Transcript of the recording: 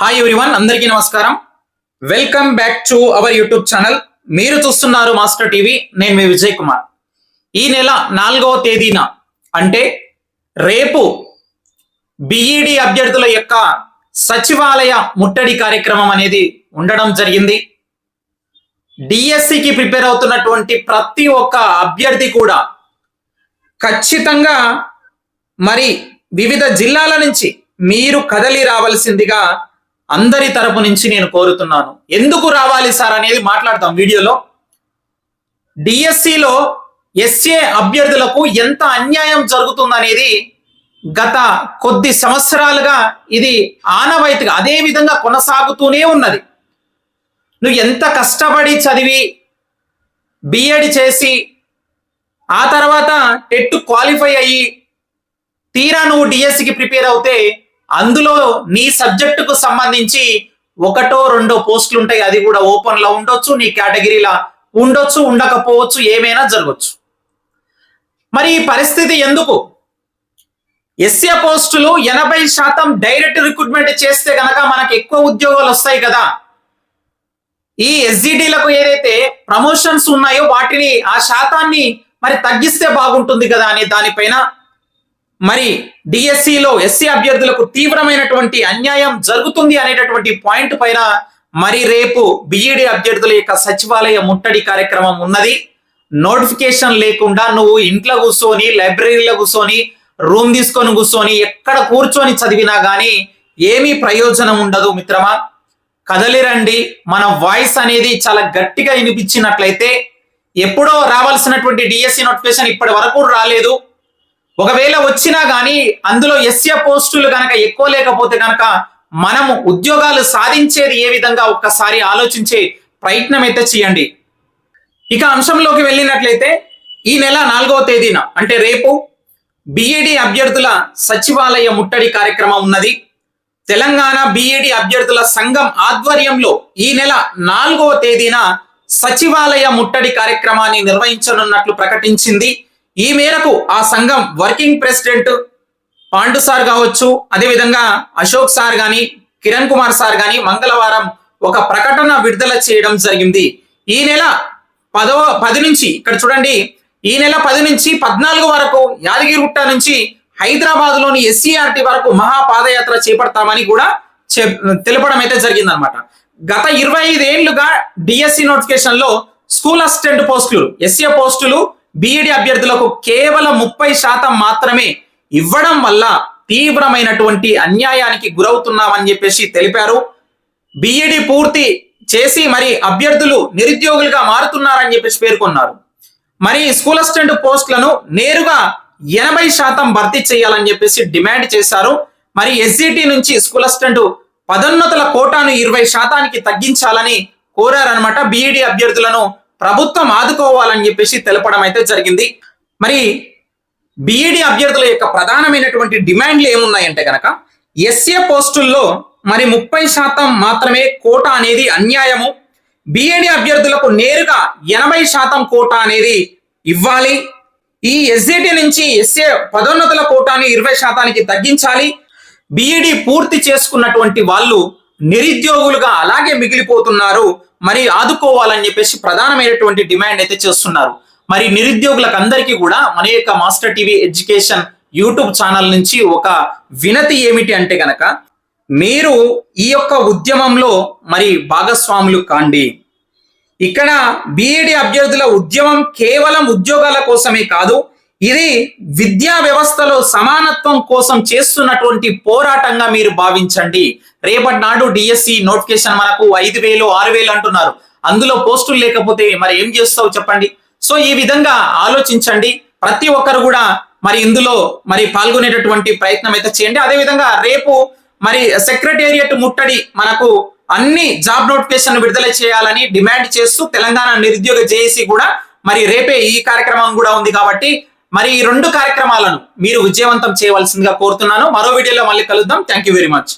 Hi everyone అందరికీ నమస్కారం. Welcome back to our YouTube channel మీరు చూస్తున్నారు మాస్టర్ టీవీ నేను మీ విజయ్ కుమార్. ఈ నెల నాలుగవ తేదీన అంటే రేపు బిఈడి అభ్యర్థుల యొక్క సచివాలయ ముట్టడి కార్యక్రమం అనేది ఉండడం జరిగింది. డిఎస్సికి ప్రిపేర్ అవుతున్నటువంటి ప్రతి ఒక్క అభ్యర్థి కూడా ఖచ్చితంగా మరి వివిధ జిల్లాల నుంచి మీరు కదలి రావాల్సిందిగా అందరి తరపు నుంచి నేను కోరుతున్నాను. ఎందుకు రావాలి సార్ అనేది మాట్లాడతాం వీడియోలో. డిఎస్సిలో ఎస్ఏ అభ్యర్థులకు ఎంత అన్యాయం జరుగుతుందనేది గత కొద్ది సంవత్సరాలుగా ఇది ఆనవాయితీగా అదే విధంగా కొనసాగుతూనే ఉన్నది. నువ్వు ఎంత కష్టపడి చదివి బిఎడ్ చేసి ఆ తర్వాత టెట్ క్వాలిఫై అయ్యి తీరా నువ్వు డిఎస్సికి ప్రిపేర్ అవుతే అందులో నీ సబ్జెక్టుకు సంబంధించి ఒకటో రెండో పోస్టులు ఉంటాయి. అది కూడా ఓపెన్లో ఉండొచ్చు నీ కేటగిరీలా ఉండొచ్చు ఉండకపోవచ్చు ఏమైనా జరగచ్చు. మరి ఈ పరిస్థితి ఎందుకు? ఎస్ఏ పోస్టులు ఎనభై శాతం డైరెక్ట్ రిక్రూట్మెంట్ చేస్తే కనుక మనకు ఎక్కువ ఉద్యోగాలు వస్తాయి కదా. ఈ ఎస్జిడిలకు ఏదైతే ప్రమోషన్స్ ఉన్నాయో వాటిని ఆ శాతాన్ని మరి తగ్గిస్తే బాగుంటుంది కదా అనే దానిపైన మరి డిఎస్సిలో ఎస్సీ అభ్యర్థులకు తీవ్రమైనటువంటి అన్యాయం జరుగుతుంది అనేటటువంటి పాయింట్ పైన మరి రేపు బిఈడి అభ్యర్థుల యొక్క సచివాలయ ముట్టడి కార్యక్రమం ఉన్నది. నోటిఫికేషన్ లేకుండా నువ్వు ఇంట్లో కూర్చొని లైబ్రరీలో కూర్చొని రూమ్ తీసుకొని కూర్చొని ఎక్కడ కూర్చొని చదివినా కానీ ఏమీ ప్రయోజనం ఉండదు మిత్రమా. కదలిరండి. మన వాయిస్ అనేది చాలా గట్టిగా వినిపించినట్లయితే ఎప్పుడో రావాల్సినటువంటి డిఎస్సి నోటిఫికేషన్ ఇప్పటి వరకు రాలేదు. ఒకవేళ వచ్చినా కానీ అందులో ఎస్ఏ పోస్టులు కనుక ఎక్కువ లేకపోతే కనుక మనము ఉద్యోగాలు సాధించేది ఏ విధంగా ఒక్కసారి ఆలోచించే ప్రయత్నం అయితే చేయండి. ఇక అంశంలోకి వెళ్ళినట్లయితే ఈ నెల నాలుగవ తేదీన అంటే రేపు బిఈడి అభ్యర్థుల సచివాలయ ముట్టడి కార్యక్రమం ఉన్నది. తెలంగాణ బిఈడి అభ్యర్థుల సంఘం ఆధ్వర్యంలో ఈ నెల నాలుగవ తేదీన సచివాలయ ముట్టడి కార్యక్రమాన్ని నిర్వహించనున్నట్లు ప్రకటించింది. ఈ మేరకు ఆ సంఘం వర్కింగ్ ప్రెసిడెంట్ పాండు సార్ కావచ్చు అదేవిధంగా అశోక్ సార్ గాని కిరణ్ కుమార్ సార్ గాని మంగళవారం ఒక ప్రకటన విడుదల చేయడం జరిగింది. ఈ నెల పదవ పది నుంచి ఇక్కడ చూడండి ఈ నెల పది నుంచి పద్నాలుగు వరకు యాదగిరిగుట్ట నుంచి హైదరాబాద్లోని ఎస్సీఆర్టీ వరకు మహాపాదయాత్ర చేపడతామని కూడా తెలపడం అయితే జరిగిందనమాట గత ఇరవై ఐదేళ్ళుగా డిఎస్సి నోటిఫికేషన్లో స్కూల్ అసిస్టెంట్ పోస్టులు ఎస్ఏ పోస్టులు బీఈడి అభ్యర్థులకు కేవలం ముప్పై శాతం మాత్రమే ఇవ్వడం వల్ల తీవ్రమైనటువంటి అన్యాయానికి గురవుతున్నామని చెప్పేసి తెలిపారు. బీఈడి పూర్తి చేసి మరి అభ్యర్థులు నిరుద్యోగులుగా మారుతున్నారని చెప్పేసి పేర్కొన్నారు. మరి స్కూల్ అసిస్టెంట్ పోస్టులను నేరుగా ఎనభై శాతం భర్తీ చేయాలని చెప్పేసి డిమాండ్ చేశారు. మరి ఎస్జిటి నుంచి స్కూల్ అసిస్టెంట్ పదోన్నతుల కోటాను ఇరవై శాతానికి తగ్గించాలని కోరారనమాట బీఈడి అభ్యర్థులను ప్రభుత్వం ఆదుకోవాలని చెప్పేసి తెలపడం అయితే జరిగింది. మరి బిఈడి అభ్యర్థుల యొక్క ప్రధానమైనటువంటి డిమాండ్లు ఏమున్నాయంటే కనుక ఎస్ఏ పోస్టుల్లో మరి ముప్పై శాతం మాత్రమే కోట అనేది అన్యాయము. బిఏడి అభ్యర్థులకు నేరుగా ఎనభై శాతం కోట అనేది ఇవ్వాలి. ఈ ఎస్ఏటి నుంచి ఎస్ఏ పదోన్నతుల కోటాని ఇరవై శాతానికి తగ్గించాలి. బిఈడి పూర్తి చేసుకున్నటువంటి వాళ్ళు నిరుద్యోగులుగా అలాగే మిగిలిపోతున్నారు. మరి ఆదుకోవాలని చెప్పేసి ప్రధానమైనటువంటి డిమాండ్ అయితే చేస్తున్నారు. మరి నిరుద్యోగులకు అందరికీ కూడా మన యొక్క master TV education YouTube channel నుంచి ఒక వినతి ఏమిటి అంటే గనక మీరు ఈ యొక్క ఉద్యమంలో మరి భాగస్వాములు కాండి. ఇక్కడ బీఈడి అభ్యర్థుల ఉద్యమం కేవలం ఉద్యోగాల కోసమే కాదు ఇది విద్యా వ్యవస్థలో సమానత్వం కోసం చేస్తున్నటువంటి పోరాటంగా మీరు భావించండి. రేపటి నాడు డిఎస్సి నోటిఫికేషన్ మనకు ఐదు వేలు ఆరు వేలు అంటున్నారు. అందులో పోస్టులు లేకపోతే మరి ఏం చేస్తావు చెప్పండి. సో ఈ విధంగా ఆలోచించండి. ప్రతి ఒక్కరు కూడా మరి ఇందులో మరి పాల్గొనేటటువంటి ప్రయత్నం అయితే చేయండి. అదే విధంగా రేపు మరి సెక్రటేరియట్ ముట్టడి మనకు అన్ని జాబ్ నోటిఫికేషన్ విడుదల చేయాలని డిమాండ్ చేస్తూ తెలంగాణ నిరుద్యోగ జేఏసీ కూడా మరి రేపే ఈ కార్యక్రమం కూడా ఉంది కాబట్టి మరి ఈ రెండు కార్యక్రమాలను మీరు విజయవంతం చేయవలసిందిగా కోరుతున్నాను. మరో వీడియోలో మళ్ళీ కలుద్దాం. Thank you very much